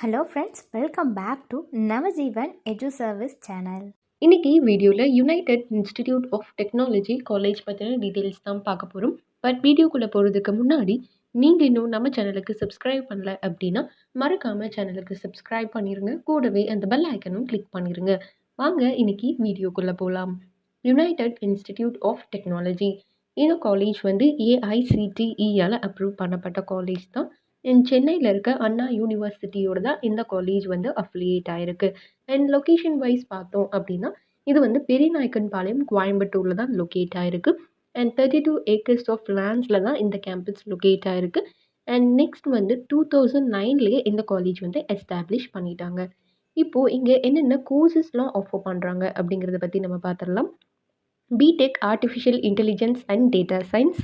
Hello friends welcome back to Navajeevan edu service channel இன்னைக்கு வீடியோவில் united institute of technology college பற்றின details தான் பார்க்க போகிறோம் பட் வீடியோக்குள்ளே போகிறதுக்கு முன்னாடி நீங்கள் இன்னும் நம்ம சேனலுக்கு சப்ஸ்கிரைப் பண்ணல அப்படின்னா மறக்காமல் சேனலுக்கு சப்ஸ்கிரைப் பண்ணிடுங்க கூடவே அந்த பெல் ஐக்கனும் கிளிக் பண்ணிடுங்க வாங்க இன்னைக்கு வீடியோக்குள்ளே போகலாம் யுனைடெட் இன்ஸ்டிடியூட் ஆஃப் டெக்னாலஜி இந்த காலேஜ் வந்து ஏஐசிடிஇயால் அப்ரூவ் பண்ணப்பட்ட காலேஜ் தான். சென்னையில் இருக்க அண்ணா யூனிவர்சிட்டியோட தான் இந்த காலேஜ் வந்து அஃபிலியேட் ஆயிருக்கு. அண்ட் லொக்கேஷன் வைஸ் பார்த்தோம் அப்படின்னா இது வந்து பெரியநாயக்கன் பாளையம் கோயம்புத்தூரில் தான் லொக்கேட் ஆயிருக்கு. And thirty two acres of லேண்ட்ஸில் தான் இந்த கேம்பஸ் லொக்கேட் ஆயிருக்கு. அண்ட் நெக்ஸ்ட் வந்து டூ தௌசண்ட் நைன்லேயே இந்த காலேஜ் வந்து எஸ்டாப்ளிஷ் பண்ணிட்டாங்க. இப்போது இங்கே என்னென்ன கோர்சஸ்லாம் ஆஃபர் பண்ணுறாங்க அப்படிங்கிறத பற்றி நம்ம பார்த்துடலாம். BTech artificial intelligence and data science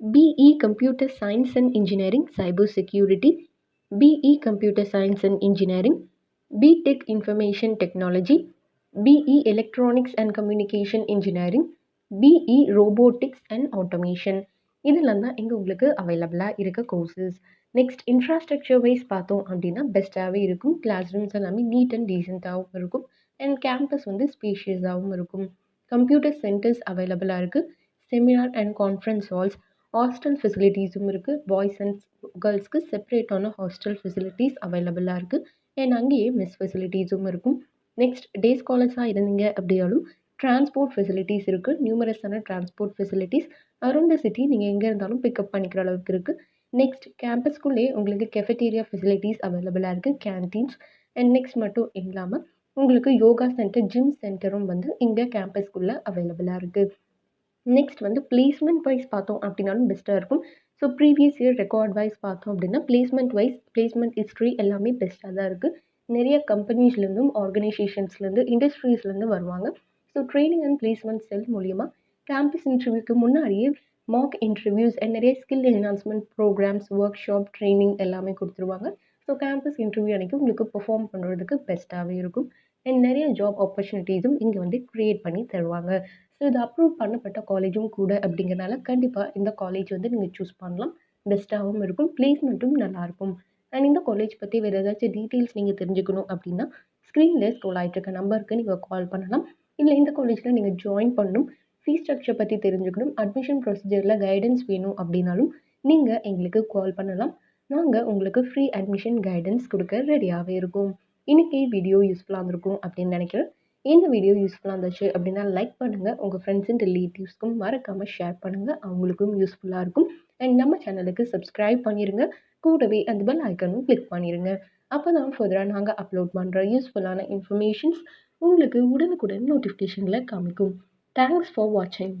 BE computer science and engineering cyber security BE computer science and engineering BTech information technology BE electronics and communication engineering BE robotics and automation இதெல்லாம் தான் இங்கே உங்களுக்கு அவைலபிளாக இருக்க கோர்சஸ் நெக்ஸ்ட் இன்ஃப்ராஸ்ட்ரக்சர் வைஸ் பார்த்தோம் அப்படின்னா பெஸ்ட்டாகவே இருக்கும் கிளாஸ் ரூம்ஸ் எல்லாமே நீட் அண்ட் டீசெண்டாகவும் இருக்கும் அண்ட் கேம்பஸ் வந்து ஸ்பீஷியஸாகவும் இருக்கும் கம்ப்யூட்டர் சென்டர்ஸ் அவைலபிளாக இருக்குது seminar and conference halls hostel ஃபெசிலிட்டிஸும் இருக்குது பாய்ஸ் அண்ட் கேர்ள்ஸ்க்கு செப்பரேட்டான ஹாஸ்டல் ஃபெசிலிட்டிஸ் அவைலபிளாக இருக்குது அண்ட் அங்கேயே மெஸ் ஃபெசிலிட்டிஸும் இருக்கும். நெக்ஸ்ட் டே ஸ்காலர்ஸாக இருந்தீங்க அப்படின்னாலும் டிரான்ஸ்போர்ட் ஃபெசிலிட்டிஸ் இருக்குது நியூமரஸான transport facilities around the city நீங்கள் எங்கே இருந்தாலும் பிக்கப் பண்ணிக்கிற அளவுக்கு இருக்குது நெக்ஸ்ட் கேம்பஸ்க்குள்ளேயே உங்களுக்கு கெஃபட்டீரியா ஃபெசிலிட்டிஸ் அவைலபிளாக இருக்குது கேன்டீன்ஸ். அண்ட் நெக்ஸ்ட் மட்டும் இல்லாமல் உங்களுக்கு யோகா சென்டர் ஜிம் சென்டரும் வந்து இங்கே கேம்பஸ்க்குள்ளே அவைலபிளாக இருக்குது நெக்ஸ்ட் வந்து பிளேஸ்மெண்ட் வைஸ் பார்த்தோம் அப்படின்னாலும் பெஸ்ட்டாக இருக்கும். So previous year record wise பார்த்தோம் அப்படின்னா பிளேஸ்மெண்ட் வைஸ் பிளேஸ்மெண்ட் ஹிஸ்ட்ரி எல்லாமே பெஸ்ட்டாக தான் இருக்குது நிறைய கம்பெனிஸ்லேருந்தும் ஆர்கனைசேஷன்ஸ்லேருந்து இண்டஸ்ட்ரீஸ்லேருந்து வருவாங்க. So training and placement cell மூலிமா கேம்பஸ் இன்டர்வியூக்கு முன்னாடியே மாக் இன்டர்வியூஸ் அண்ட் நிறைய skill enhancement programmes workshop training எல்லாமே கொடுத்துருவாங்க. ஸோ கேம்பஸ் இன்டர்வியூ அன்றைக்கி உங்களுக்கு பெர்ஃபார்ம் பண்ணுறதுக்கு பெஸ்ட்டாகவே இருக்கும். அண்ட் நிறைய ஜாப் ஆப்பர்ச்சுனிட்டிஸும் இங்கே வந்து க்ரியேட் பண்ணி தருவாங்க. ஸோ இது அப்ரூவ் பண்ணப்பட்ட காலேஜும் கூட அப்படிங்கிறனால கண்டிப்பாக இந்த காலேஜ் வந்து நீங்கள் சூஸ் பண்ணலாம். பெஸ்ட்டாகவும் இருக்கும் பிளேஸ்மெண்ட்டும் நல்லாயிருக்கும் அண்ட் இந்த காலேஜ் பற்றி வேறு ஏதாச்சும் டீட்டெயில்ஸ் நீங்கள் தெரிஞ்சுக்கணும் அப்படின்னா ஸ்க்ரீனில் ஸ்க்ரோல் ஆகிட்டு இருக்க நம்பருக்கு நீங்கள் கால் பண்ணலாம். இல்லை இந்த காலேஜில் நீங்கள் ஜாயின் பண்ணணும். ஃபீஸ் ஸ்ட்ரக்சர் பற்றி தெரிஞ்சுக்கணும். அட்மிஷன் ப்ரொசீஜரில் கைடன்ஸ் வேணும் அப்படின்னாலும் நீங்கள் எங்களுக்கு கால் பண்ணலாம். நாங்கள் உங்களுக்கு ஃப்ரீ அட்மிஷன் கைடன்ஸ் கொடுக்க ரெடியாகவே இருக்கோம். இன்றைக்கி வீடியோ யூஸ்ஃபுல்லாக இருந்திருக்கும் அப்படின்னு நினைக்கிறேன். இந்த வீடியோ யூஸ்ஃபுல்லாக இருந்துச்சு அப்படின்னா லைக் பண்ணுங்கள் உங்கள் ஃப்ரெண்ட்ஸ் அண்ட் ரிலேட்டிவ்ஸ்க்கும் மறக்காமல் ஷேர் பண்ணுங்கள் அவங்களுக்கும் யூஸ்ஃபுல்லாக இருக்கும். அண்ட் நம்ம சேனலுக்கு சப்ஸ்கிரைப் பண்ணிடுங்க கூடவே அந்த பெல் ஐக்கனும் கிளிக் பண்ணிடுங்க அப்போ தான் ஃபர்தராக நாங்கள் அப்லோட் பண்ணுற யூஸ்ஃபுல்லான இன்ஃபர்மேஷன்ஸ் உங்களுக்கு உடனுக்குடன் நோட்டிஃபிகேஷனில் காமிக்கும். தேங்க்ஸ் ஃபார் வாட்சிங்